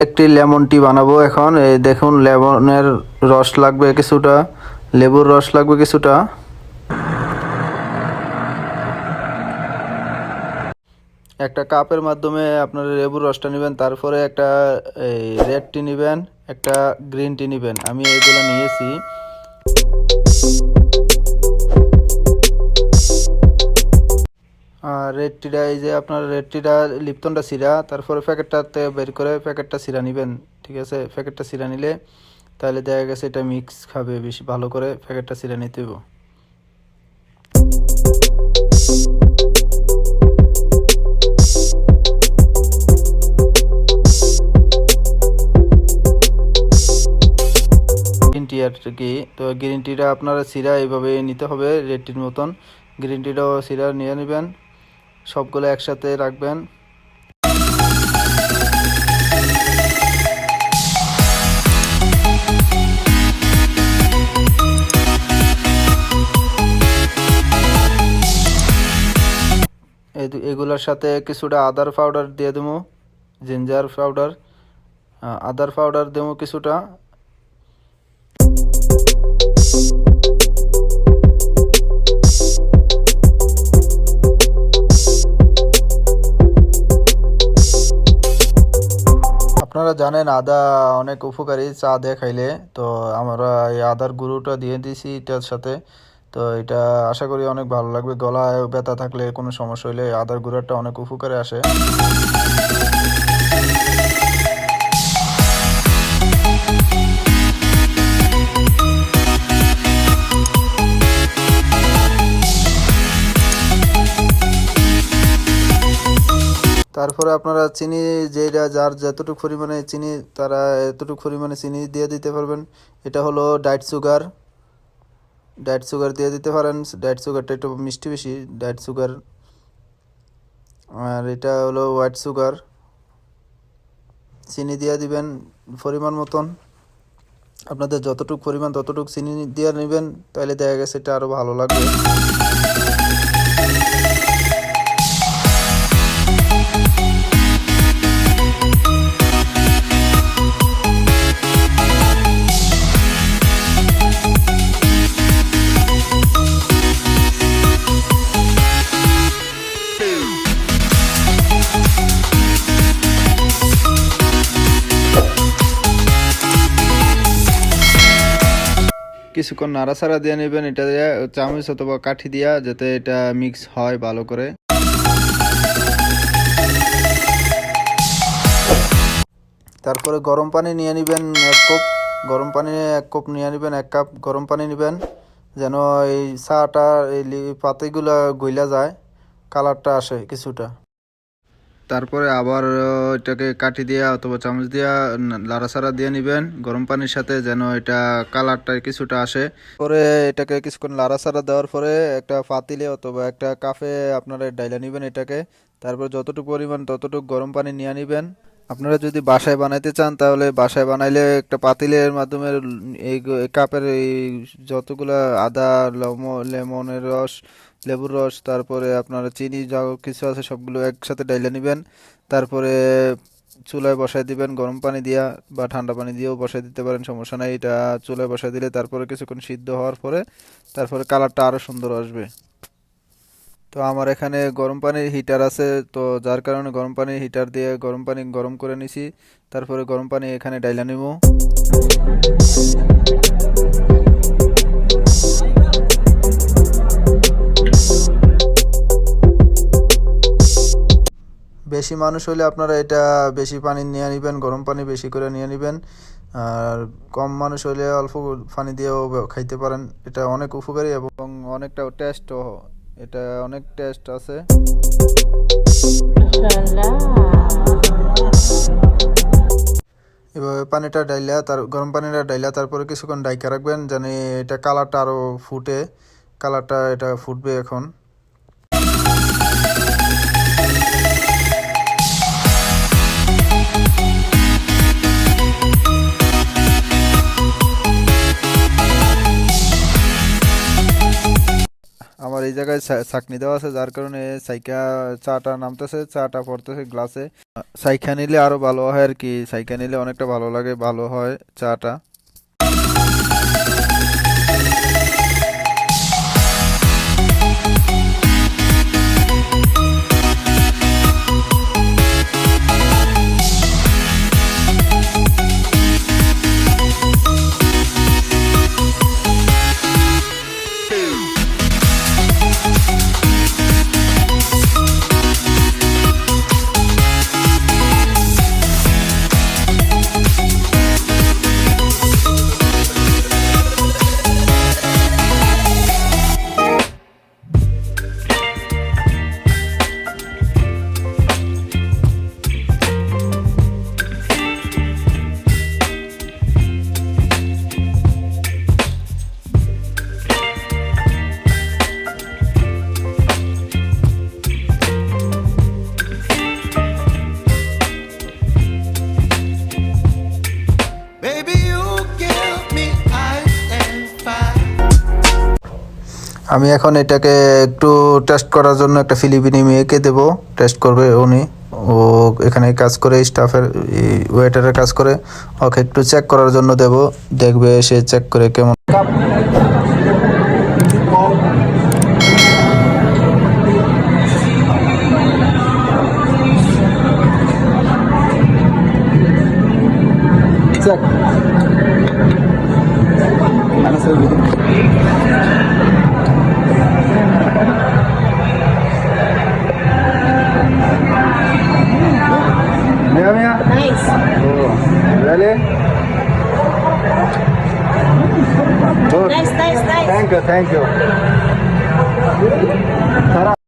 একটি lemon tea বানাবো এখন। এই দেখুন, লেমনের রস লাগবে কিছুটা। লেবুর রস লাগবে কিছুটা। একটা কাপের মাধ্যমে আপনার লেবুর রসটা নেবেন, তারপরে একটা, এই, রেড টি নেবেন, একটা গ্রিন টি নেবেন। আমি এগুলো নিয়েছি। আর রেড টিটা এই যে আপনার রেড টিটা লিপটনটা সিরা তারপরে প্যাকেটটাতে বের করে প্যাকেটটা সিরা নেবেন, ঠিক আছে? প্যাকেটটা সিরা নিলে তাহলে দেখা গেছে এটা মিক্স খাবে বেশি ভালো করে, প্যাকেটটা সিরা নিতে হবে গ্রিন টি আর কি, তো গ্রিন টিটা আপনারা সিরা এইভাবে নিতে হবে রেড টির মতন। গ্রিন টিটাও সিরা নিয়ে নেবেন। সবগুলো একসাথে রাখবেন। এগুলোর সাথে কিছুটা আদার পাউডার দিয়ে দেবো, জিঞ্জার পাউডার। আদার পাউডার দেবো কিছুটা। আপনারা জানেন আদা অনেক উপকারী চা দিয়ে খাইলে। তো আমরা এই আদার গুঁড়োটা দিয়ে দিয়েছি এটার সাথে। তো এটা আশা করি অনেক ভালো লাগবে। গলায় ব্যথা থাকলে কোনো সমস্যা হলে আদার গুঁড়োটা অনেক উপকারে আসে। তারপরে আপনারা চিনি যেটা যার যতটুকু পরিমাণে চিনি, তারা এতটুকু পরিমাণে চিনি দিয়ে দিতে পারবেন। এটা হলো ডায়েট সুগার। ডায়েট সুগার দিয়ে দিতে পারেন। ডায়েট সুগারটা একটু মিষ্টি বেশি, ডায়েট সুগার। আর এটা হলো হোয়াইট সুগার। চিনি দিয়ে দিবেন পরিমাণ মতন। আপনাদের যতটুকু পরিমাণ ততটুকু চিনি দিয়ে নেবেন তাহলে দেখা গেছে এটা আরও ভালো লাগবে। কিছুক্ষণ নাড়াচাড়া দিয়ে নেবেন, এটা চামচ অথবা কাঠি দিয়া যাতে এটা মিক্স হয় ভালো করে। তারপরে গরম পানি নিয়ে নেবেন এক কোপ গরম পানি এক কোপ নিয়ে নেবেন এক কাপ গরম পানি নেবেন যেন এই চাটা, এই পাতিগুলো গইলা যায় কালারটা আসে কিছুটা। তারপরে আবার এটাকে কাঠি দিয়া অথবা চামচ দিয়া লাড়াচাড়া দিয়ে নেবেন। গরম পানির সাথে যেন এটা কালারটা কিছুটা আসে। পরে এটাকে কিছুক্ষণ লাড়াচাড়া দেওয়ার পরে একটা পাতিলে অথবা একটা কাফে আপনারা ডাইলা নেবেন এটাকে। তারপর যতটুকু পরিমাণ ততটুকু গরম পানি নিয়ে নেবেন। আপনারা যদি বাসায় বানাইতে চান তাহলে বাসায় বানাইলে একটা পাতিলের মাধ্যমে এই কাপের এই যতগুলা আদা, লম- লেমনের রস লেবুর রস, তারপরে আপনার চিনি যা কিছু আছে সবগুলো একসাথে ডাইলে নেবেন। তারপরে চুলায় বসায় দিবেন, গরম পানি দিয়া বা ঠান্ডা পানি দিয়েও বসায় দিতে পারেন, সমস্যা নাই। এটা চুলায় বসায় দিলে তারপরে কিছুক্ষণ সিদ্ধ হওয়ার পরে তারপরে কালারটা আরও সুন্দর আসবে। তো আমার এখানে গরম পানির হিটার আছে, তো যার কারণে গরম পানির হিটার দিয়ে গরম পানি গরম করে নিছি। তারপরে গরম পানি এখানে ডাইলা নিব। বেশি মানুষ হলে আপনারা এটা বেশি পানি নিয়ে নেবেন, গরম পানি বেশি করে নিয়ে নেবেন। আর কম মানুষ হলে অল্প পানি দিয়েও খাইতে পারেন। এটা অনেক উপকারী এবং অনেকটা টেস্টও এটা অনেক টেস্ট আছে। এভাবে পানিটা ডাইলা তার গরম পানিটা ডাইলা তারপরে কিছুক্ষণ ডাইকা রাখবেন যেন এটা কালারটা আরও ফুটে। কালারটা এটা ফুটবে এখন। এই জায়গায় চাকনি দেওয়া আছে, যার কারণে সাইকা চাটা নামতেছে, চাটা পড়তেছে গ্লাসে। সাইখা নিলে আরও ভালো হয় আর কি সাইখা নিলে অনেকটা ভালো লাগে, ভালো হয় চাটা। আমি এখন এটাকে একটু টেস্ট করার জন্য একটা ফিলিপিনি মেয়েকে দেব। টেস্ট করবে উনি। ও এখানে কাজ করে স্টাফের ওয়েটারের কাজ করে। ওকে একটু চেক করার জন্য দেব। দেখবে সে চেক করে কেমন। Oh, really? Good. Nice, nice, nice. Thank you, thank you.